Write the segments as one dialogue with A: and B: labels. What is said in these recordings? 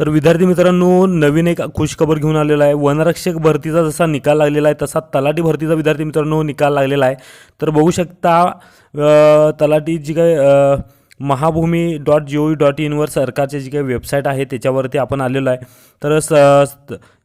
A: तर विद्यार्थी मित्रांनो नवीन एक खुशखबर घेऊन आलेला आहे. वनरक्षक भरतीचा जसा निकाल लागलेला आहे तसा तलाठी भरतीचा विद्यार्थी मित्रांनो निकाल लागलेला आहे. तर बघू शकता तलाठी जी काय Mahabhumi dot G O V dot इनवर सरकारचे जी काही वेबसाईट आहे त्याच्यावरती आपण आलेलो आहे. तर स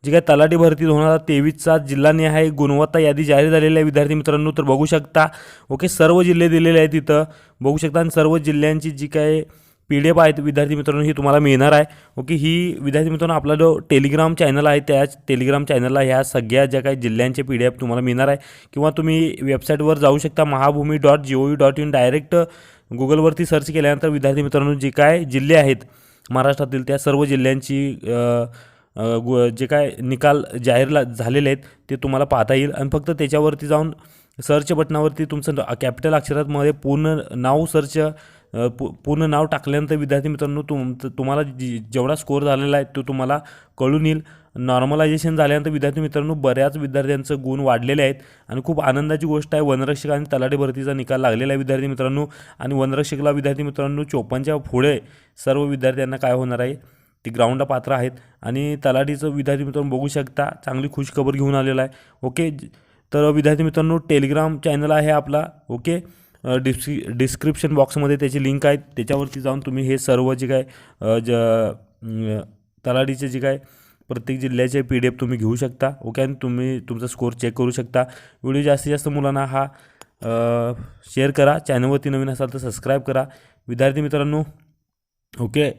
A: जी काय तलाठी भरती दोन हजार तेवीसचा जिल्हानिहाय गुणवत्ता यादी जाहीर झालेली आहे विद्यार्थी मित्रांनो. तर बघू शकता ओके सर्व जिल्हे दिलेले आहेत तिथं. बघू शकता आणि सर्व जिल्ह्यांची जी काय पी डी एफ आहेत विद्यार्थी मित्रांनो ही तुम्हाला मिळणार आहे. ओके ही विद्यार्थी मित्रांनो आपला जो टेलिग्राम चॅनल आहे त्या टेलिग्राम चॅनलला ह्या सगळ्या ज्या काही जिल्ह्यांचे पी डी एफ तुम्हाला मिळणार आहे. किंवा तुम्ही वेबसाईटवर जाऊ शकता Mahabhumi dot G O V dot in direct गुगलवरती सर्च केल्यानंतर विद्यार्थी मित्रांनो जे काय जिल्हे आहेत महाराष्ट्रातील त्या सर्व जिल्ह्यांची गु जे काय निकाल जाहीरला झालेले आहेत ते तुम्हाला पाहता येईल. आणि फक्त त्याच्यावरती जाऊन सर्च बटनावरती तुमचं कॅपिटल अक्षरामध्ये पूर्ण नाव सर्च पू पूर्ण नाव टाकल्यानंतर विद्यार्थी मित्रांनो तुम तुम्हाला जी जेवढा स्कोअर झालेला आहे तो तुम्हाला कळून येईल. नॉर्मलायझेशन झाल्यानंतर विद्यार्थी मित्रांनो बऱ्याच विद्यार्थ्यांचं गुण वाढलेले आहेत आणि खूप आनंदाची गोष्ट आहे वनरक्षक आणि तलाठी भरतीचा निकाल लागलेला आहे विद्यार्थी मित्रांनो. आणि वनरक्षकला विद्यार्थी मित्रांनो चोपन्नच्या पुढे सर्व विद्यार्थ्यांना काय होणार आहे ती ग्राउंडला पात्र आहेत. आणि तलाठीचं विद्यार्थी मित्रांनो बघू शकता चांगली खुश खबर घेऊन आलेला आहे. ओके तर विद्यार्थी मित्रांनो टेलिग्राम चॅनल आहे आपला. ओके डिस्क्रि डिस्क्रिप्शन बॉक्समध्ये त्याची लिंक आहे. त्याच्यावरती जाऊन तुम्ही हे सर्व जे काय ज तलाडीचे तलाठीचे जे काय प्रत्येक जिल्ह्याचे पी डी एफ तुम्ही घेऊ शकता. ओके? आणि तुम्ही तुमचा स्कोअर चेक करू शकता. व्हिडिओ जास्तीत जास्त मुलांना हा शेअर करा. चॅनलवरती नवीन असाल तर सबस्क्राईब करा. विद्यार्थी मित्रांनो ओके?